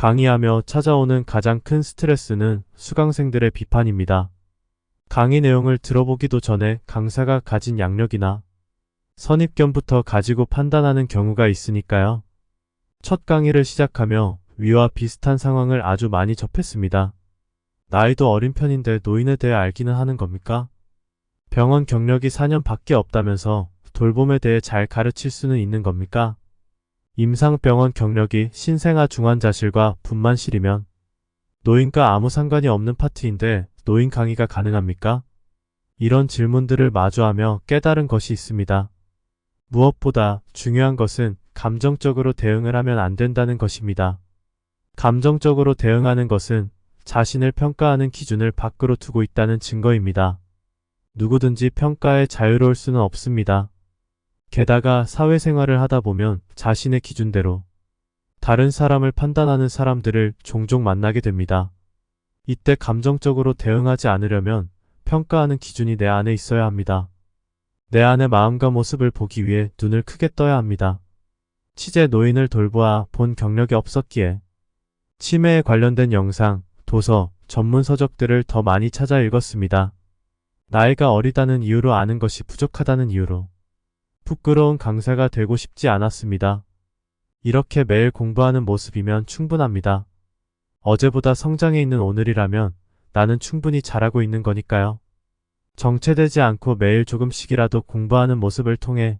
강의하며 찾아오는 가장 큰 스트레스는 수강생들의 비판입니다. 강의 내용을 들어보기도 전에 강사가 가진 양력이나 선입견부터 가지고 판단하는 경우가 있으니까요. 첫 강의를 시작하며 위와 비슷한 상황을 아주 많이 접했습니다. 나이도 어린 편인데 노인에 대해 알기는 하는 겁니까? 병원 경력이 4년 밖에 없다면서 돌봄에 대해 잘 가르칠 수는 있는 겁니까? 임상병원 경력이 신생아 중환자실과 분만실이면 노인과 아무 상관이 없는 파트인데 노인 강의가 가능합니까? 이런 질문들을 마주하며 깨달은 것이 있습니다. 무엇보다 중요한 것은 감정적으로 대응을 하면 안 된다는 것입니다. 감정적으로 대응하는 것은 자신을 평가하는 기준을 밖으로 두고 있다는 증거입니다. 누구든지 평가에 자유로울 수는 없습니다. 게다가 사회생활을 하다 보면 자신의 기준대로 다른 사람을 판단하는 사람들을 종종 만나게 됩니다. 이때 감정적으로 대응하지 않으려면 평가하는 기준이 내 안에 있어야 합니다. 내 안의 마음과 모습을 보기 위해 눈을 크게 떠야 합니다. 치재 노인을 돌보아 본 경력이 없었기에 치매에 관련된 영상, 도서, 전문 서적들을 더 많이 찾아 읽었습니다. 나이가 어리다는 이유로 아는 것이 부족하다는 이유로 부끄러운 강사가 되고 싶지 않았습니다. 이렇게 매일 공부하는 모습이면 충분합니다. 어제보다 성장해 있는 오늘이라면 나는 충분히 잘하고 있는 거니까요. 정체되지 않고 매일 조금씩이라도 공부하는 모습을 통해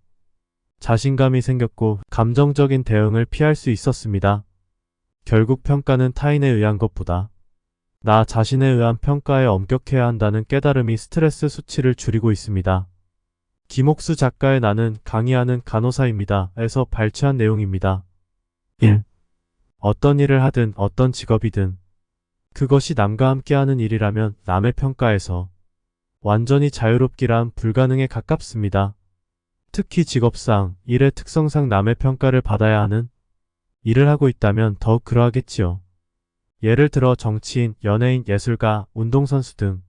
자신감이 생겼고 감정적인 대응을 피할 수 있었습니다. 결국 평가는 타인에 의한 것보다 나 자신에 의한 평가에 엄격해야 한다는 깨달음이 스트레스 수치를 줄이고 있습니다. 김옥수 작가의 나는 강의하는 간호사입니다. 에서 발췌한 내용입니다. 1. 어떤 일을 하든 어떤 직업이든 그것이 남과 함께하는 일이라면 남의 평가에서 완전히 자유롭기란 불가능에 가깝습니다. 특히 직업상, 일의 특성상 남의 평가를 받아야 하는 일을 하고 있다면 더욱 그러하겠지요. 예를 들어 정치인, 연예인, 예술가, 운동선수 등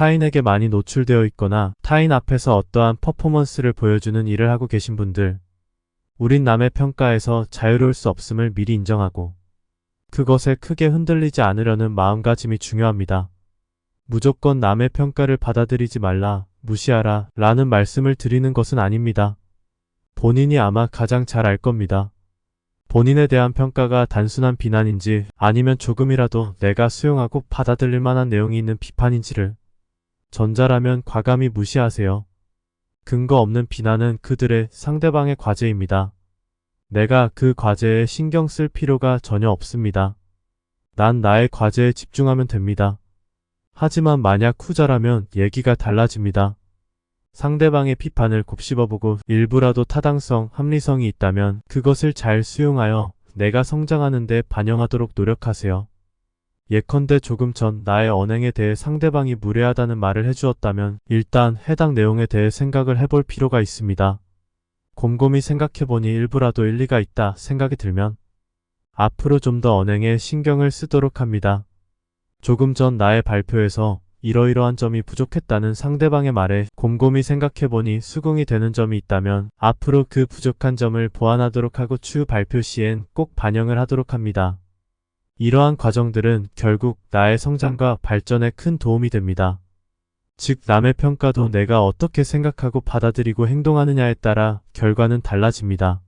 타인에게 많이 노출되어 있거나 타인 앞에서 어떠한 퍼포먼스를 보여주는 일을 하고 계신 분들, 우린 남의 평가에서 자유로울 수 없음을 미리 인정하고 그것에 크게 흔들리지 않으려는 마음가짐이 중요합니다. 무조건 남의 평가를 받아들이지 말라, 무시하라 라는 말씀을 드리는 것은 아닙니다. 본인이 아마 가장 잘 알 겁니다. 본인에 대한 평가가 단순한 비난인지 아니면 조금이라도 내가 수용하고 받아들일 만한 내용이 있는 비판인지를 전자라면 과감히 무시하세요. 근거 없는 비난은 그들의 상대방의 과제입니다. 내가 그 과제에 신경 쓸 필요가 전혀 없습니다. 난 나의 과제에 집중하면 됩니다. 하지만 만약 후자라면 얘기가 달라집니다. 상대방의 비판을 곱씹어보고 일부라도 타당성, 합리성이 있다면 그것을 잘 수용하여 내가 성장하는데 반영하도록 노력하세요. 예컨대 조금 전 나의 언행에 대해 상대방이 무례하다는 말을 해주었다면 일단 해당 내용에 대해 생각을 해볼 필요가 있습니다. 곰곰이 생각해보니 일부라도 일리가 있다 생각이 들면 앞으로 좀 더 언행에 신경을 쓰도록 합니다. 조금 전 나의 발표에서 이러이러한 점이 부족했다는 상대방의 말에 곰곰이 생각해보니 수긍이 되는 점이 있다면 앞으로 그 부족한 점을 보완하도록 하고 추후 발표 시엔 꼭 반영을 하도록 합니다. 이러한 과정들은 결국 나의 성장과 발전에 큰 도움이 됩니다. 즉, 남의 평가도 내가 어떻게 생각하고 받아들이고 행동하느냐에 따라 결과는 달라집니다.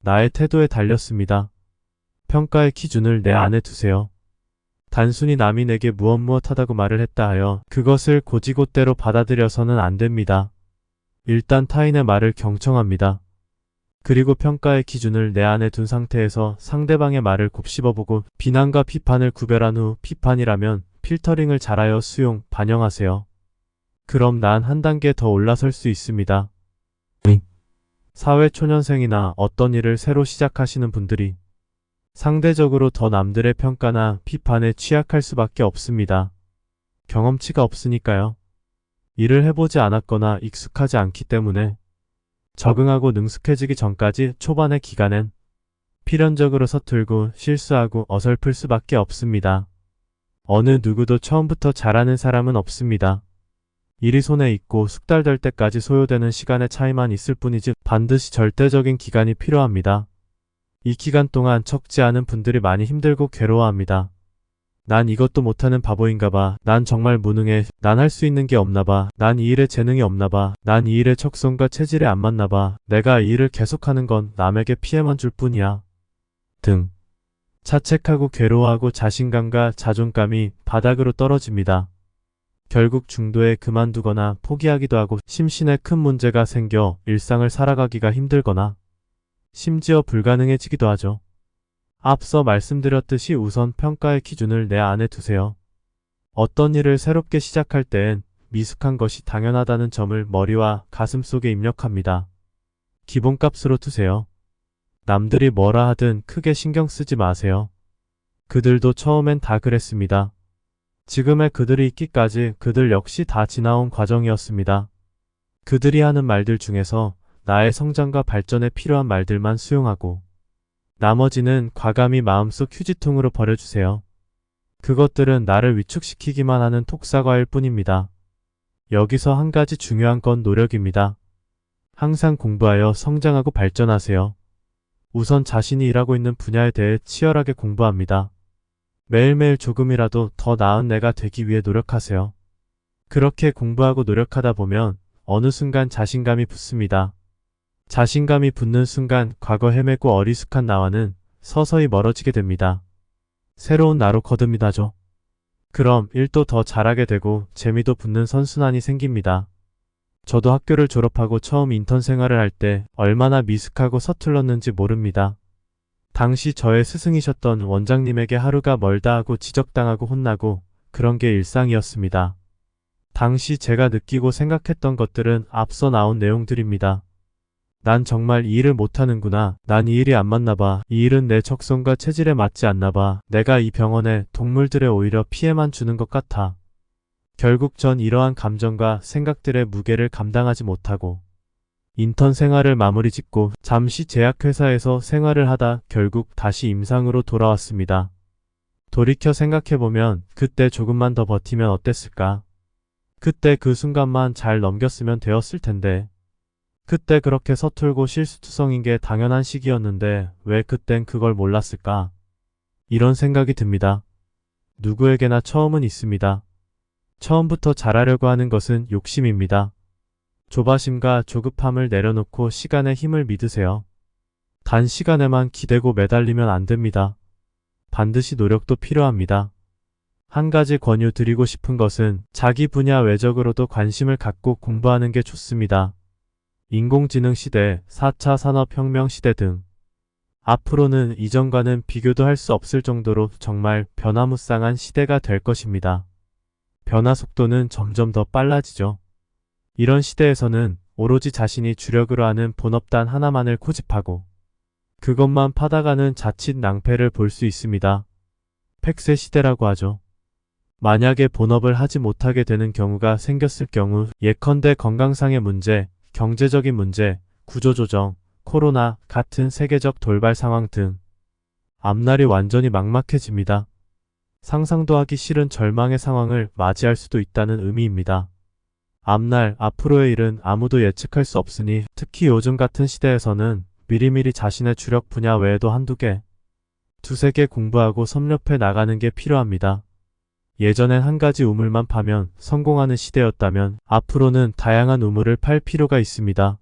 나의 태도에 달렸습니다. 평가의 기준을 내 안에 두세요. 단순히 남이 내게 무엇 무엇하다고 말을 했다 하여 그것을 고지고대로 받아들여서는 안 됩니다. 일단 타인의 말을 경청합니다. 그리고 평가의 기준을 내 안에 둔 상태에서 상대방의 말을 곱씹어보고 비난과 비판을 구별한 후 비판이라면 필터링을 잘하여 수용, 반영하세요. 그럼 난 한 단계 더 올라설 수 있습니다. 사회 초년생이나 어떤 일을 새로 시작하시는 분들이 상대적으로 더 남들의 평가나 비판에 취약할 수밖에 없습니다. 경험치가 없으니까요. 일을 해보지 않았거나 익숙하지 않기 때문에 적응하고 능숙해지기 전까지 초반의 기간엔 필연적으로 서툴고 실수하고 어설플 수밖에 없습니다. 어느 누구도 처음부터 잘하는 사람은 없습니다. 일이 손에 있고 숙달될 때까지 소요되는 시간의 차이만 있을 뿐이지 반드시 절대적인 기간이 필요합니다. 이 기간 동안 적지 않은 분들이 많이 힘들고 괴로워합니다. 난 이것도 못하는 바보인가 봐. 난 정말 무능해. 난 할 수 있는 게 없나 봐. 난 이 일에 재능이 없나 봐. 난 이 일의 적성과 체질에 안 맞나 봐. 내가 이 일을 계속하는 건 남에게 피해만 줄 뿐이야. 등. 자책하고 괴로워하고 자신감과 자존감이 바닥으로 떨어집니다. 결국 중도에 그만두거나 포기하기도 하고 심신에 큰 문제가 생겨 일상을 살아가기가 힘들거나 심지어 불가능해지기도 하죠. 앞서 말씀드렸듯이 우선 평가의 기준을 내 안에 두세요. 어떤 일을 새롭게 시작할 땐 미숙한 것이 당연하다는 점을 머리와 가슴 속에 입력합니다. 기본값으로 두세요. 남들이 뭐라 하든 크게 신경 쓰지 마세요. 그들도 처음엔 다 그랬습니다. 지금의 그들이 있기까지 그들 역시 다 지나온 과정이었습니다. 그들이 하는 말들 중에서 나의 성장과 발전에 필요한 말들만 수용하고 나머지는 과감히 마음속 휴지통으로 버려주세요. 그것들은 나를 위축시키기만 하는 톡사과일 뿐입니다. 여기서 한 가지 중요한 건 노력입니다. 항상 공부하여 성장하고 발전하세요. 우선 자신이 일하고 있는 분야에 대해 치열하게 공부합니다. 매일매일 조금이라도 더 나은 내가 되기 위해 노력하세요. 그렇게 공부하고 노력하다 보면 어느 순간 자신감이 붙습니다. 자신감이 붙는 순간 과거 헤매고 어리숙한 나와는 서서히 멀어지게 됩니다. 새로운 나로 거듭니다죠. 그럼 일도 더 잘하게 되고 재미도 붙는 선순환이 생깁니다. 저도 학교를 졸업하고 처음 인턴 생활을 할 때 얼마나 미숙하고 서툴렀는지 모릅니다. 당시 저의 스승이셨던 원장님에게 하루가 멀다 하고 지적당하고 혼나고 그런 게 일상이었습니다. 당시 제가 느끼고 생각했던 것들은 앞서 나온 내용들입니다. 난 정말 이 일을 못하는구나. 난 이 일이 안 맞나 봐. 이 일은 내 적성과 체질에 맞지 않나 봐. 내가 이 병원에 동물들에 오히려 피해만 주는 것 같아. 결국 전 이러한 감정과 생각들의 무게를 감당하지 못하고 인턴 생활을 마무리 짓고 잠시 제약회사에서 생활을 하다 결국 다시 임상으로 돌아왔습니다. 돌이켜 생각해보면 그때 조금만 더 버티면 어땠을까? 그때 그 순간만 잘 넘겼으면 되었을 텐데. 그때 그렇게 서툴고 실수투성인 게 당연한 시기였는데 왜 그땐 그걸 몰랐을까? 이런 생각이 듭니다. 누구에게나 처음은 있습니다. 처음부터 잘하려고 하는 것은 욕심입니다. 조바심과 조급함을 내려놓고 시간에 힘을 믿으세요. 단 시간에만 기대고 매달리면 안 됩니다. 반드시 노력도 필요합니다. 한 가지 권유 드리고 싶은 것은 자기 분야 외적으로도 관심을 갖고 공부하는 게 좋습니다. 인공지능 시대, 4차 산업혁명 시대 등 앞으로는 이전과는 비교도 할 수 없을 정도로 정말 변화무쌍한 시대가 될 것입니다. 변화 속도는 점점 더 빨라지죠. 이런 시대에서는 오로지 자신이 주력으로 하는 본업단 하나만을 고집하고 그것만 파다가는 자칫 낭패를 볼 수 있습니다. 팩세 시대라고 하죠. 만약에 본업을 하지 못하게 되는 경우가 생겼을 경우 예컨대 건강상의 문제, 경제적인 문제, 구조조정, 코로나 같은 세계적 돌발 상황 등 앞날이 완전히 막막해집니다. 상상도 하기 싫은 절망의 상황을 맞이할 수도 있다는 의미입니다. 앞날, 앞으로의 일은 아무도 예측할 수 없으니 특히 요즘 같은 시대에서는 미리미리 자신의 주력 분야 외에도 한두 개, 두세 개 공부하고 섭렵해 나가는 게 필요합니다. 예전엔 한 가지 우물만 파면 성공하는 시대였다면 앞으로는 다양한 우물을 팔 필요가 있습니다.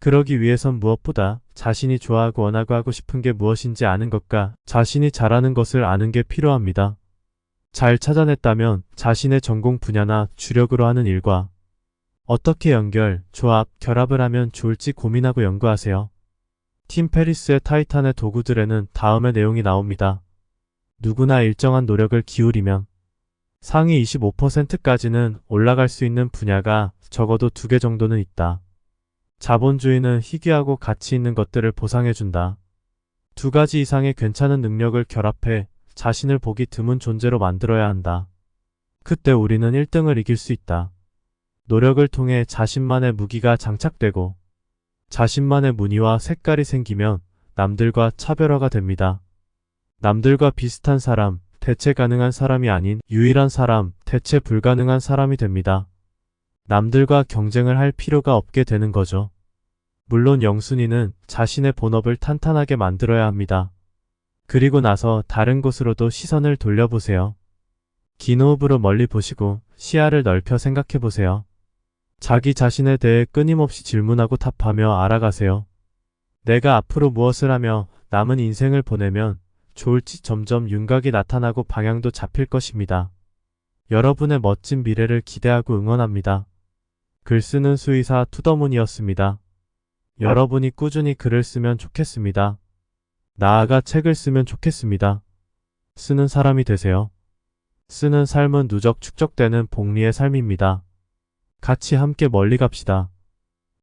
그러기 위해선 무엇보다 자신이 좋아하고 원하고 하고 싶은 게 무엇인지 아는 것과 자신이 잘하는 것을 아는 게 필요합니다. 잘 찾아냈다면 자신의 전공 분야나 주력으로 하는 일과 어떻게 연결, 조합, 결합을 하면 좋을지 고민하고 연구하세요. 팀 페리스의 타이탄의 도구들에는 다음의 내용이 나옵니다. 누구나 일정한 노력을 기울이면 상위 25%까지는 올라갈 수 있는 분야가 적어도 두 개 정도는 있다. 자본주의는 희귀하고 가치 있는 것들을 보상해준다. 두 가지 이상의 괜찮은 능력을 결합해 자신을 보기 드문 존재로 만들어야 한다. 그때 우리는 1등을 이길 수 있다. 노력을 통해 자신만의 무기가 장착되고 자신만의 무늬와 색깔이 생기면 남들과 차별화가 됩니다. 남들과 비슷한 사람, 대체 가능한 사람이 아닌 유일한 사람, 대체 불가능한 사람이 됩니다. 남들과 경쟁을 할 필요가 없게 되는 거죠. 물론 영순이는 자신의 본업을 탄탄하게 만들어야 합니다. 그리고 나서 다른 곳으로도 시선을 돌려보세요. 긴 호흡으로 멀리 보시고 시야를 넓혀 생각해 보세요. 자기 자신에 대해 끊임없이 질문하고 답하며 알아가세요. 내가 앞으로 무엇을 하며 남은 인생을 보내면 좋을지 점점 윤곽이 나타나고 방향도 잡힐 것입니다. 여러분의 멋진 미래를 기대하고 응원합니다. 글 쓰는 수의사 투더문이었습니다. 여러분이 꾸준히 글을 쓰면 좋겠습니다. 나아가 책을 쓰면 좋겠습니다. 쓰는 사람이 되세요. 쓰는 삶은 누적 축적되는 복리의 삶입니다. 같이 함께 멀리 갑시다.